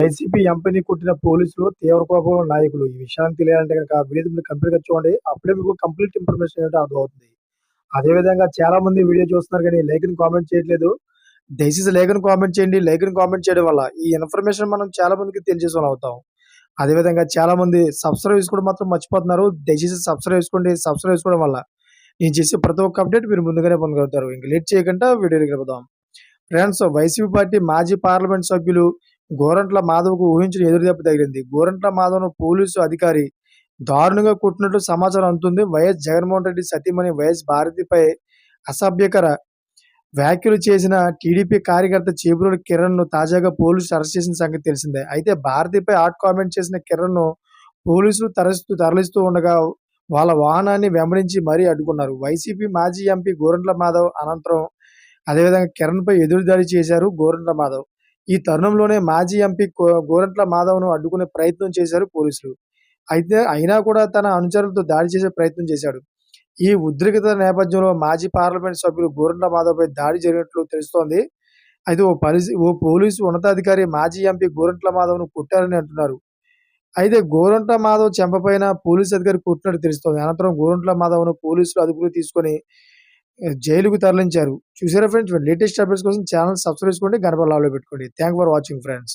YCP ఎంపీని కొట్టిన పోలీసులు తీవ్ర కోపంలో నాయకులు. ఈ విషయాన్ని తెలియాలంటే కనుక వీడియో మీరు కంప్లీట్గా చూడండి. అప్పుడే మీకు కంప్లీట్ ఇన్ఫర్మేషన్ ఏంటో అర్థమవుతుంది. అదే విధంగా చాలా మంది వీడియో చూస్తున్నారు కానీ లైక్ని కామెంట్ చేయట్లేదు. దయచేసి లైక్ని కామెంట్ చేయండి. లైక్ని కామెంట్ చేయడం వల్ల ఈ ఇన్ఫర్మేషన్ మనం చాలా మందికి తెలియజేసిన అవుతాం. అదే విధంగా చాలా మంది సబ్స్క్రైబ్ చేసుకోవడం మాత్రం మర్చిపోతున్నారు. దయచేసి సబ్స్క్రైబ్ చేసుకోండి. సబ్స్క్రైబ్ చేసుకోవడం వల్ల నేను చేసే ప్రతి ఒక్క అప్డేట్ మీరు ముందుగానే పొందగలుగుతారు ఇంక లేట్ చేయకుండా వీడియోకి గెలుపుదాం ఫ్రెండ్స్ వైసీపీ పార్టీ మాజీ పార్లమెంట్ సభ్యులు గోరంట్ల మాధవ్కు ఊహించిన ఎదురుదెబ్బ తగిలింది. గోరంట్ల మాధవ్ను పోలీసు అధికారి దారుణంగా కొట్టినట్లు సమాచారం అందుతుంది. వైఎస్ జగన్మోహన్ రెడ్డి సతీమణి వైఎస్ భారతిపై అసభ్యకర వ్యాఖ్యలు చేసిన టీడీపీ కార్యకర్త చేబురుడు కిరణ్ను తాజాగా పోలీసులు అరెస్ట్ చేసిన సంగతి తెలిసిందే. అయితే భారతిపై హాట్ కామెంట్ చేసిన కిరణ్ను పోలీసులు తరలిస్తూ తరలిస్తూ ఉండగా వాళ్ళ వాహనాన్ని వెంబడించి మరీ అడ్డుకున్నారు. వైసీపీ మాజీ ఎంపీ గోరంట్ల మాధవ్ అనంతరం అదేవిధంగా కిరణ్పై ఎదురుదాడి చేశారు గోరంట్ల మాధవ్. ఈ తరుణంలోనే మాజీ ఎంపీ గోరంట్ల మాధవ్ను అడ్డుకునే ప్రయత్నం చేశారు పోలీసులు. అయితే అయినా కూడా తన అనుచరులతో దాడి చేసే ప్రయత్నం చేశాడు. ఈ ఉద్రిక్తత నేపథ్యంలో మాజీ పార్లమెంట్ సభ్యులు గోరంట్ల మాధవ్పై దాడి జరిగినట్లు తెలుస్తోంది. అయితే ఓ పరిసి ఓ పోలీసు ఉన్నతాధికారి మాజీ ఎంపీ గోరంట్ల మాధవ్ను కొట్టారని అంటున్నారు. అయితే గోరంట్ల మాధవ్ చెంపపైన పోలీసు అధికారి కొట్టినట్టు తెలుస్తోంది. అనంతరం గోరంట్ల మాధవ్ను పోలీసులు అదుపులో తీసుకొని జైలుకు తరలించారు. చూసారా ఫ్రెండ్స్ లేటెస్ట్ అప్డేట్స్ కోసం ఛానల్ సబ్స్క్రైబ్ చేసుకోండి. గణపతి లాలో పెట్టుకోండి. Thank for watching friends